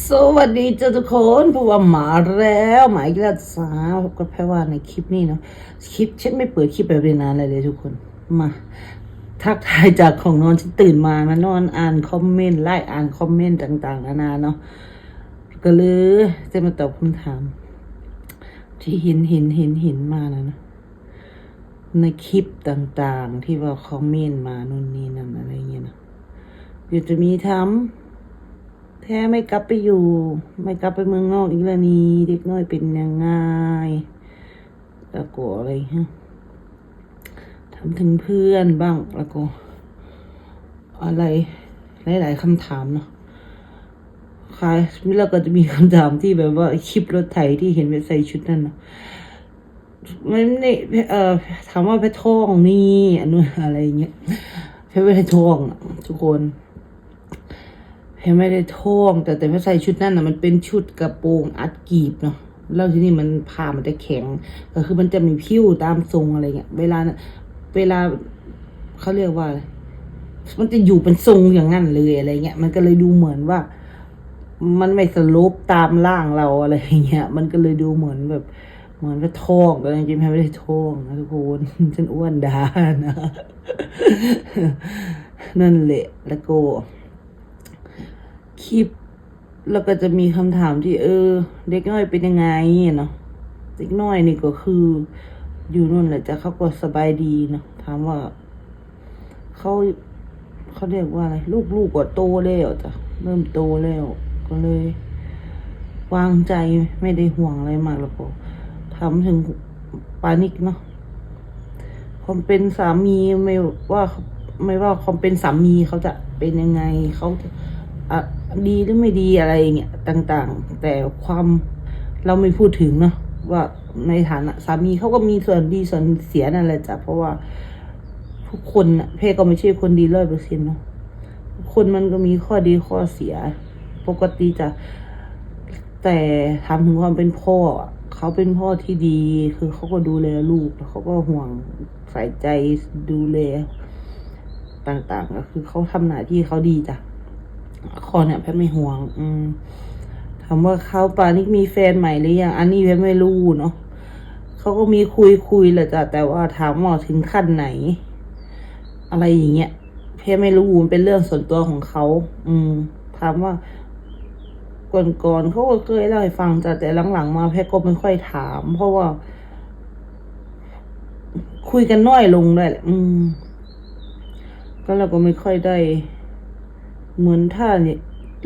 สวัสดีจ้าทุกคนเพราะว่ามาแล้วหมายกแล้วสาก็แพ้ว่าในคลิปนี้เนาะคลิปฉันไม่เปิดคลิปแบบนานเลยเลยทุกคนมาทักทายจากของนอนฉันตื่นมามานอนอ่านคอมเมนต์ไล่อ่านคอมเมนต์ต่าง ๆ นานาเนาะก็เลยจะมาตอบคำถาม ที่เห็นเห็นเห็นเห็นมานะนะในคลิปต่างๆ ที่ว่าคอมเมนต์มานู่นนี่นั่นอะไรเงี้ยนะเดี๋ยวจะมีทำ แท้ไม่กลับไปอยู่ ไม่กลับไปเมืองนอกอีกแล้วนี่เด็กน้อยเป็นยังไงแล้วก็อะไรฮะทำถึงเพื่อนบ้างแล้วก็อะไรหลายๆคำถามเนาะค่ะแล้วก็จะมีคำถามที่แบบว่าคลิปรถไถที่เห็นไปใส่ชุดนั่นนะมันนี่เอ่อถามว่าเพชรทองนี่อันนู้นอะไรเงี้ยเพชรไม่ได้ทองทุกคน เพไม่ได้ท่อง แต่แต่ไม่ใส่ชุดนั้นนะมันเป็นชุดกระโปรงอัดกีบเนาะแล้วที่นี้มันผ้ามันจะแข็ง ก็คือมันจะมีผิวตามทรงอะไรเงี้ย เวลานะเวลาเขาเรียกว่า มันจะอยู่เป็นทรงอย่างนั้นเลยอะไรเงี้ย มันก็เลยดูเหมือนว่า มันไม่สลปตามร่างเราอะไรเงี้ย มันก็เลยดูเหมือนแบบ เหมือนว่าท้องแต่จริงๆไม่ได้ท้องนะทุกคนฉันอ้วนดานะ นั่นแหละแล้วก็ คลิป แล้วก็จะมีคำถามที่เออ เด็กน้อยเป็นยังไงเนาะเด็กน้อยนี่ก็คือ อยู่นู่นแหละจะเขาก็สบายดีเนาะถามว่าเขาเขาเรียกว่าอะไร ลูกลูกก็โตแล้วจ้ะเริ่มโตแล้ว ก็เลย วางใจไม่ได้ห่วงอะไรมากแล้วก็ถามถึงปานิกเนาะความเป็นสามีไม่ว่าไม่ว่าความเป็นสามีเขาจะเป็นยังไงเขาจะอะ ดีหรือไม่ดีอะไรเงี้ยต่างๆ แต่ความเราไม่พูดถึงเนาะว่าในฐานะสามีเขาก็มีส่วนดีส่วนเสียนั่นแหละจ้ะเพราะว่าทุกคนน่ะเพศก็ไม่ใช่คนดีร้อยเปอร์เซ็นต์เนาะคนมันก็มีข้อดีข้อเสีย ปกติจะแต่ทำถึงความเป็นพ่อเขาเป็นพ่อที่ดี คือเขาก็ดูแลลูกแล้วเขาก็ห่วงใส่ใจดูแลต่างๆก็คือเขาทำหน้าที่เขาดีจ้ะ คอเนี่ยแพทไม่ห่วง อืมถามว่าเขาปานิกมีแฟนใหม่หรือยังอันนี้แพทไม่รู้เนาะเขาก็มีคุยคุยแหละจ้ะแต่ว่าถามว่าถึงขั้นไหน อะไรอย่างเงี้ยแพทไม่รู้มันเป็นเรื่องส่วนตัวของเขาอืม ถามว่าก่อนๆเขาก็เคยเล่าให้ฟังจ้ะแต่หลังๆมาแพทก็ไม่ค่อยถาม เพราะว่า คุยกันน้อยลงด้วยแหละอืมก็เราก็ไม่ค่อยได้ เหมือนถ้าเนี่ย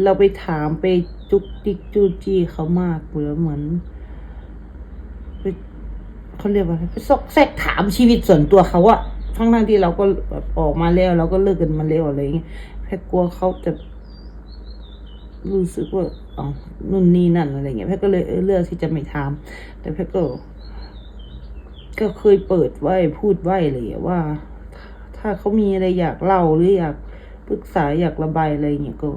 เราไปถามไปจุกจิกจูจี้เขามากหรือเหมือนไปเขาเรียกว่าไปซอกแซกถามชีวิตส่วนตัวเขาอะทั้งทั้งที่เราก็ออกมาแล้ว เราก็เลิกกันมาแล้วอะไรอย่างเงี้ยแค่กลัวเขาจะ รู้สึกว่าอ๋อนู่นนี่นั่นอะไรเงี้ยแพทก็เลยเลือกที่จะไม่ถาม แต่แพทก็ ก็เคยเปิดไว้พูดไว้เลยว่า ถ้าเขามีอะไรอยากเล่าหรืออยาก ปรึกษาอยากระบายอะไรเงี้ยก็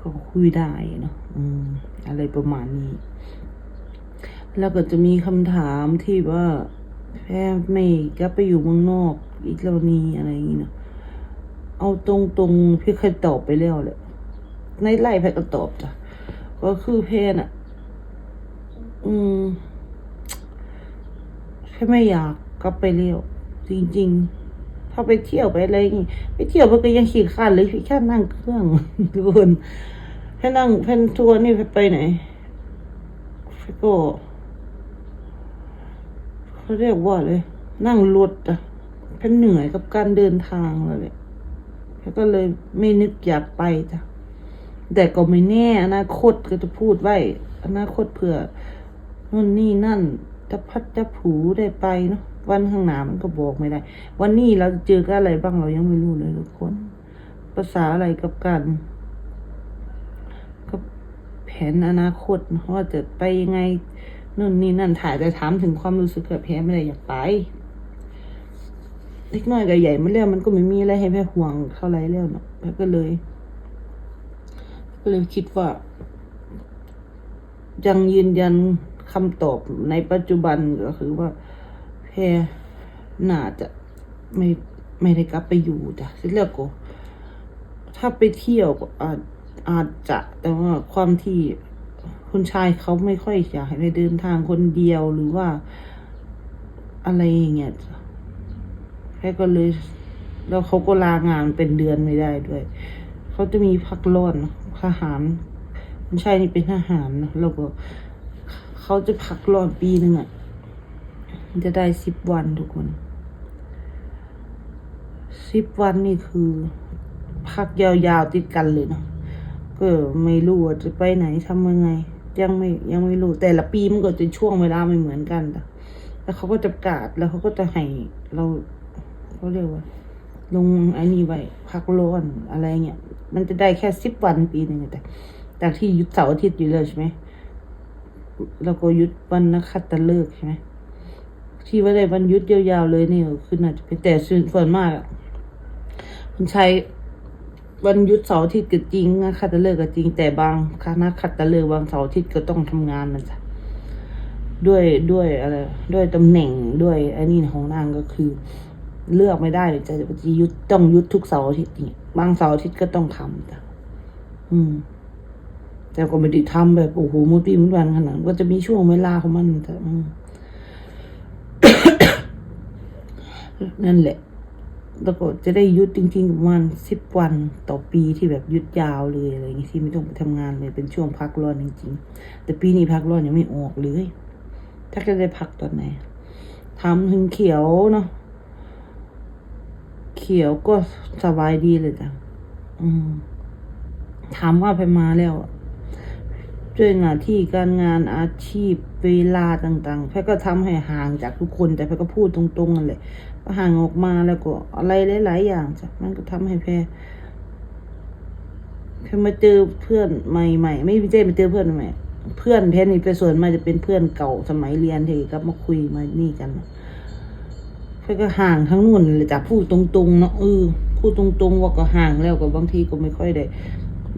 ก็คุยได้เนาะอืม อะไรประมาณนี้ แล้วก็จะมีคำถามที่ว่าแพ้ไม่กลับไปอยู่เมืองนอกอีกแล้วนี้อะไรอย่างงี้เนาะเอาตรงๆพี่เคยตอบไปแล้วแหละในไล่แพทก็ตอบจ้ะก็คือเพนอะ อืมแค่ไม่อยากกลับไปเร็วจริง ๆ ถ้าไปเที่ยวไปอะไรอย่างงี้ไปเที่ยวมันก็ยังขี้ข้านเลยพี่แค่นั่งเครื่องทุกคนแค่นั่งแพนทัวร์นี่ไปไหนก็เขาเรียกว่าเลย นั่งรถอะแพนเหนื่อยกับการเดินทางเลยแพนก็เลยไม่นึกอยากไปจ้ะแต่ก็ไม่แน่อนาคตก็จะพูดไว้อนาคตเผื่อนู่นนี่นั่นจะพัดจะผูได้ไปเนาะ วันข้างหน้ามันก็บอกไม่ได้ วันนี้เราเจอกับอะไรบ้างเรายังไม่รู้เลยทุกคน ภาษาอะไรกับกันกับแผนอนาคตว่าจะไปยังไงนู่นนี่นั่นถ่ายแต่ถามถึงความรู้สึกกับแพ้ไม่ได้อยากไปเล็กน้อยกับใหญ่มันเรื่องมันก็ไม่มีอะไรให้แพ้ห่วงเท่าไรแล้วเนาะแพ้ก็เลย ก็เลยคิดว่า ยังยืนยันคำตอบในปัจจุบันก็คือว่า รน่าจะไม่ไม่ได้กลับไปอยู่จ้ะสร็จแล้วก็ถ้าไปเที่ยวก็อาจอาจจะแต่ว่าความที่คุณชายเขาไม่ค่อยอยากให้ไปเดินทางคนเดียวหรือว่าอะไรอย่างเงี้ยแค่ก็เลยแล้วเขาก็ลางานเป็นเดือนไม่ได้ด้วย เขาจะมีพักร้อนทหารคุณชายนี่เป็นทหารนะแล้วก็เขาจะพักร้อนปีหนึ่งอะ มันจะได้สิบวันทุกคนสิบวันนี่คือ พักยาวๆติดกันเลยเนาะก็ไม่รู้ว่าจะไปไหนทำยังไง ยังไม่ยังไม่รู้แต่ละปีมันก็จะช่วงเวลาไม่เหมือนกันแต่แล้วเขาก็จะกาศแล้วเขาก็จะให้เราเขาเรียกว่า ลงไอ้นี่ไว้พักร้อนอะไรเงี้ยมันจะได้แค่สิบวันปีหนึ่งแต่จากที่หยุดเสาร์อาทิตย์อยู่เลยใช่ไหมแล้วก็หยุดวันนักขัตฤกษ์ใช่ไหม ที่ว่าได้วันยุดยาวๆเลยนี่ก็คือน่าจจะเป็นแต่ส่วนมากอะคุณใช้วันยุดเสาร์อาทิตย์ก็จริงนะขัตฤกษ์ก็จริง แต่บางคณะขัตฤกษ์บางเสาร์อาทิตย์ก็ต้องทำงานนะจ๊ะด้วยด้วยอะไรด้วยตำแหน่งด้วยไอ้นี่ของนางก็คือ เลือกไม่ได้เลยจะจะยุดต้องยุดทุกเสาร์อาทิตย์นี่บางเสาร์อาทิตย์ก็ต้องทำจ้ะอืม แต่ก็ไม่ได้ทำแบบโอ้โหมุดปีมุดวันขนาดนั้นก็จะมีช่วงเวลาของมันแต่อืม นั่นแหละ แล้วก็จะได้ยุดจริงๆประมาณสิบวันต่อปีที่แบบยุดยาวเลยอะไรอย่างงี้ที่ไม่ต้องไปทำงานเลยเป็นช่วงพักร้อนจริง ๆ แต่ปีนี้พักร้อนยังไม่ออกเลย ถ้าจะได้พักตอนไหนทำถึงเขียวเนาะเขียวก็สบายดีเลยจ้ะอืมถามว่าไปมาแล้วอะด้วยหน้าที่การงานอาชีพเวลาต่างๆแพทย์ก็ทำให้ห่างจากทุกคน แต่แพทย์ก็พูดตรงๆนั่นแหละ ห่างออกมาแล้วก็อะไรหลายๆอย่างจ้ะมันก็ทำให้แพรแพรมาเจอเพื่อนใหม่ๆไม่ใช่มาเจอเพื่อนใหม่เพื่อนแพรนี่เป็นส่วนมากจะเป็นเพื่อนเก่าสมัยเรียนที่ก็มาคุยมานี่กันแค่ก็ห่างทั้งนู่นเลยจ้ะพูดตรงๆเนาะเออพูดตรงๆว่าก็ห่างแล้วก็บางทีก็ไม่ค่อยได้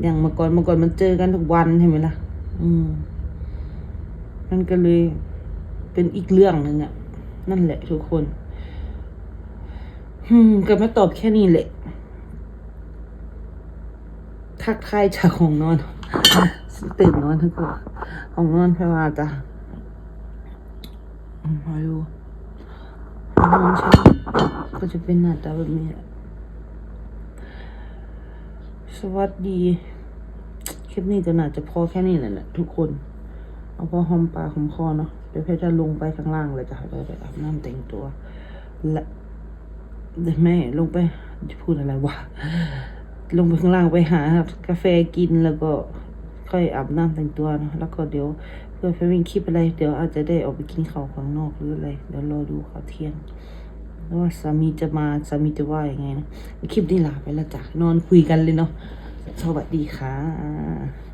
อย่างเมื่อก่อนเมื่อก่อนมันเจอกันทุกวันใช่ไหมล่ะ อืม มันก็เลยเป็นอีกเรื่องหนึ่งอะนั่นแหละทุกคน อืมก็มาตอบแค่นี้แหละ ทักทายจากของนอนตื่นนอนทั้งคนของนอนพรว่าจ้ะอืมาดูน้องใช่ก็จะเป็นหน้าตาแบบนี้แหละสวัสดี คลิปนี้ก็น่าจะพอแค่นี้แหละนะทุกคน เอาพอหอมปากหอมคอเนาะเดี๋ยวเพชรจะลงไปข้างล่างเลยจ้ะไปไปอาบน้ำแต่งตัวและ แม่ลงไปจะพูดอะไรวะลงไปข้างล่างไปหากาแฟกินแล้วก็ค่อยอาบน้ำแต่งตัวนะแล้วก็เดี๋ยวเพื่อไปวิ่งคลิปอะไร เดี๋ยวอาจจะได้ออกไปกินข้าวข้างนอกหรืออะไรเดี๋ยวรอดูข้าวเที่ยงวว่าสามีจะมาสามีจะว่ายังไงนะคลิปนี้ลาไปแล้วจ้ะนอนคุยกันเลยเนาะสวัสดีค่ะ